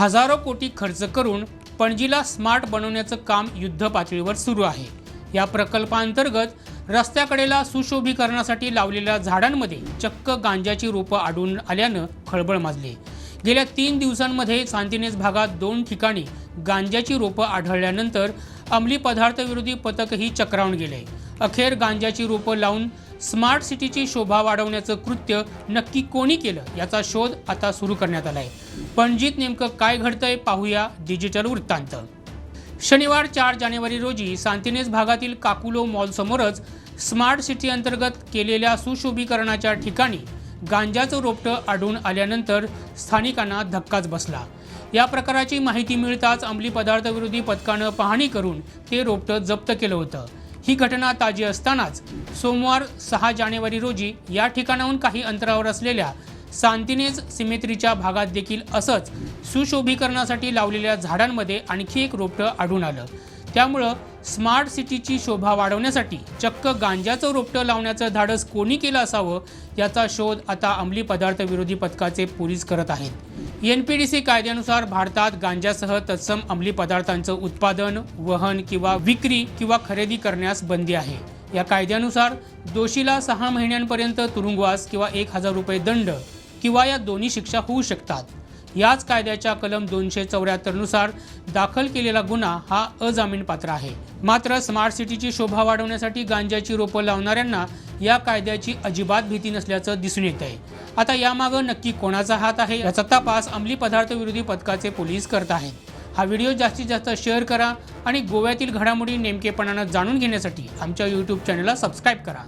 हजारो कोटी खर्च करून पणजीला स्मार्ट बनवण्याचं काम युद्ध पातळीवर सुरू आहे. या प्रकल्पांतर्गत रस्त्याकडेला सुशोभीकरणासाठी लावलेल्या झाडांमध्ये चक्क गांजाची रोपं आढळून आल्यानं खळबळ माजली. गेल्या तीन दिवसांमध्ये सांतिनेज भागात दोन ठिकाणी गांजाची रोपं आढळल्यानंतर अंमली पदार्थविरोधी पथकही चक्रावून गेले. अखेर गांजाची रोपं लावून स्मार्ट सिटीची शोभा वाढवण्याचं कृत्य नक्की कोणी केलं याचा शोध आता सुरू करण्यात आला आहे पणजीत नेमकं काय घडतंय पाहूया डिजिटल वृत्तांत. शनिवार चार जानेवारी रोजी सांतिनेस भागातील काकुलो मॉलसमोरच स्मार्ट सिटी अंतर्गत केलेल्या सुशोभीकरणाच्या ठिकाणी गांजाचं रोपटं आढळून आल्यानंतर स्थानिकांना धक्काच बसला. या प्रकाराची माहिती मिळताच अंमली पदार्थविरोधी पथकानं पाहणी करून ते रोपटं जप्त केलं होतं. ही घटना ताजी असतानाच सोमवार सहा जानेवारी रोजी या ठिकाणाहून काही अंतरावर असलेल्या सांतिनेज सिमेत्रीच्या भागात देखील असंच सुशोभीकरणासाठी लावलेल्या झाडांमध्ये आणखी एक रोपटं आढळून आलं. त्यामुळं स्मार्ट सिटीची शोभा वाढवण्यासाठी चक्क गांजाचं रोपटं लावण्याचं धाडस कोणी केलं असावं याचा शोध आता अंमली पदार्थ विरोधी पथकाचे पोलीस करत आहेत. एन पी डी सी कायद्यानुसार भारतात गांजासह तत्सम अंमली पदार्थांचं उत्पादन वहन किंवा विक्री किंवा खरेदी करण्यास बंदी आहे. या कायद्यानुसार दोषीला सहा महिन्यांपर्यंत तुरुंगवास किंवा एक हजार रुपये दंड किंवा या दोन्ही शिक्षा होऊ शकतात. याच कायद्याच्या कलम दोनशे चौऱ्याहत्तरनुसार दाखल केलेला गुन्हा हा अजामीन पात्र आहे. मात्र स्मार्ट सिटीची शोभा वाढवण्यासाठी गांजाची रोपं लावणाऱ्यांना या कायद्याची अजिबात भीती नसल्याचं दिसून येत आहे आता यामागं नक्की कोणाचा हात आहे याचा तपास अंमली पदार्थ विरोधी पथकाचे पोलीस करत आहेत. हा व्हिडिओ जास्तीत जास्त शेअर करा आणि गोव्यातील घडामोडी नेमकेपणानं जाणून घेण्यासाठी आमच्या यूट्यूब चॅनलला सबस्क्राईब करा.